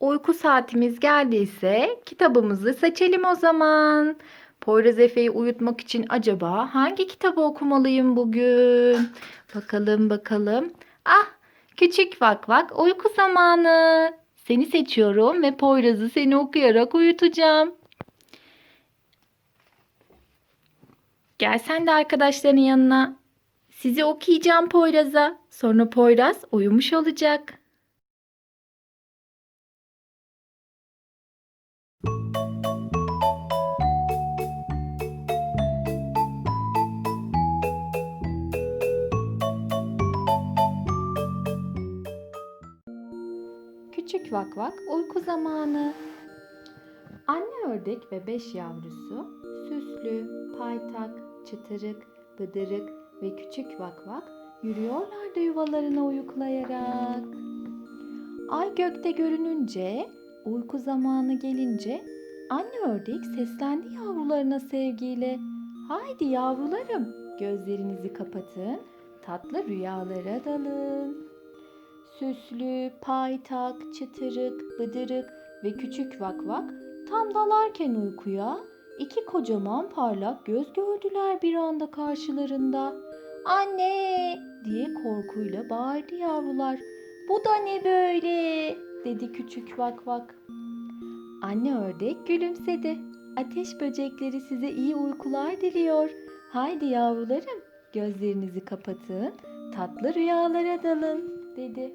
Uyku saatimiz geldiyse kitabımızı seçelim o zaman. Poyraz Efe'yi uyutmak için acaba hangi kitabı okumalıyım bugün? Bakalım bakalım. Ah, küçük vak vak uyku zamanı. Seni seçiyorum ve Poyraz'ı seni okuyarak uyutacağım. Gel sen de arkadaşların yanına. Sizi okuyacağım Poyraz'a. Sonra Poyraz uyumuş olacak. Küçük vak vak uyku zamanı. Anne ördek ve beş yavrusu süslü, paytak, çıtırık, bıdırık ve küçük vak vak yürüyorlardı yuvalarına uyuklayarak. Ay gökte görününce, uyku zamanı gelince anne ördek seslendi yavrularına sevgiyle. Haydi yavrularım, gözlerinizi kapatın, tatlı rüyalara dalın. Süslü, paytak, çıtırık, bıdırık ve küçük vak vak tam dalarken uykuya iki kocaman parlak göz gördüler bir anda karşılarında. Anne diye korkuyla bağırdı yavrular. Bu da ne böyle? Dedi küçük vak vak. Anne ördek gülümsedi. Ateş böcekleri size iyi uykular diliyor. Haydi yavrularım gözlerinizi kapatın, tatlı rüyalara dalın dedi.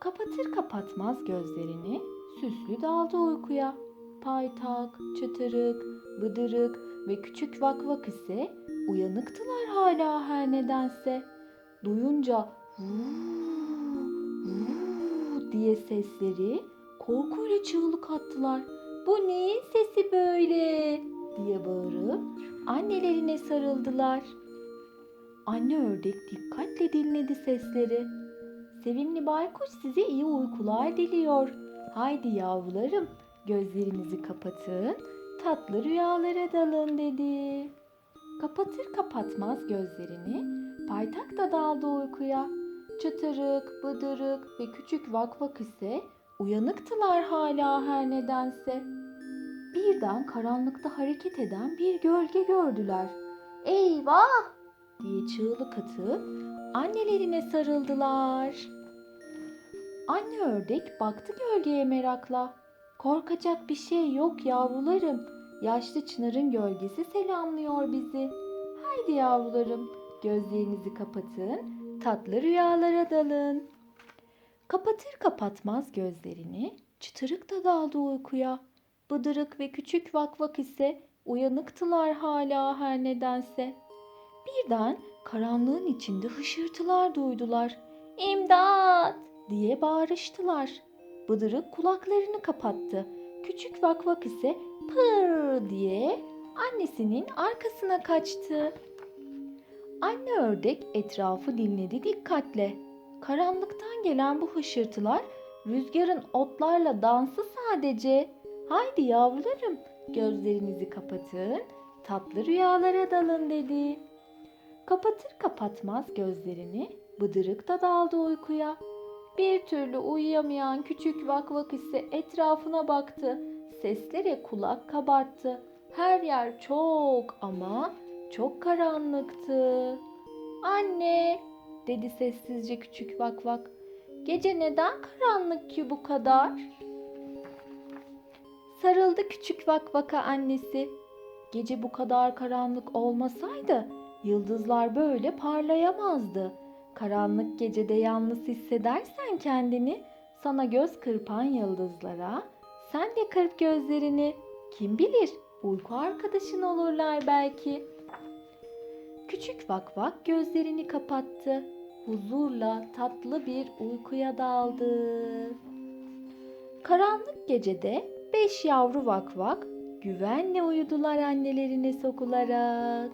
Kapatır kapatmaz gözlerini süslü daldı uykuya. Paytak, çıtırık, bıdırık ve küçük vak vak ise uyanıktılar hala her nedense. Duyunca "Vuu, vuu" diye sesleri korkuyla çığlık attılar. Bu neyin sesi böyle diye bağırıp annelerine sarıldılar. Anne ördek dikkatle dinledi sesleri. Sevimli baykuş size iyi uykular diliyor. Haydi yavrularım gözlerinizi kapatın, tatlı rüyalara dalın dedi. Kapatır kapatmaz gözlerini, paytak da daldı uykuya. Çıtırık, bıdırık ve küçük vak vak ise uyanıktılar hala her nedense. Birden karanlıkta hareket eden bir gölge gördüler. Eyvah! diye çığlık atıp annelerine sarıldılar. Anne ördek baktı gölgeye merakla. Korkacak bir şey yok yavrularım. Yaşlı çınarın gölgesi selamlıyor bizi. Haydi yavrularım, gözlerinizi kapatın, tatlı rüyalara dalın. Kapatır kapatmaz gözlerini, çıtırık da daldı uykuya. Bıdırık ve küçük vak vak ise uyanıktılar hala her nedense. Birden karanlığın içinde hışırtılar duydular. İmdat diye bağırıştılar. Bıdırık kulaklarını kapattı. Küçük vak vak ise pır diye annesinin arkasına kaçtı. Anne ördek etrafı dinledi dikkatle. Karanlıktan gelen bu hışırtılar rüzgarın otlarla dansı sadece. Haydi yavrularım gözlerinizi kapatın, tatlı rüyalara dalın dedi. Kapatır kapatmaz gözlerini bıdırık da daldı uykuya. Bir türlü uyuyamayan küçük vak vak ise etrafına baktı. Seslere kulak kabarttı. Her yer çok ama çok karanlıktı. Anne dedi sessizce küçük vak vak. Gece neden karanlık ki bu kadar? Sarıldı küçük vak vaka annesi. Gece bu kadar karanlık olmasaydı yıldızlar böyle parlayamazdı. Karanlık gecede yalnız hissedersen kendini sana göz kırpan yıldızlara sen de kırp gözlerini. Kim bilir uyku arkadaşın olurlar belki. Küçük vak vak gözlerini kapattı. Huzurla tatlı bir uykuya daldı. Karanlık gecede beş yavru vak vak güvenle uyudular annelerine sokularak.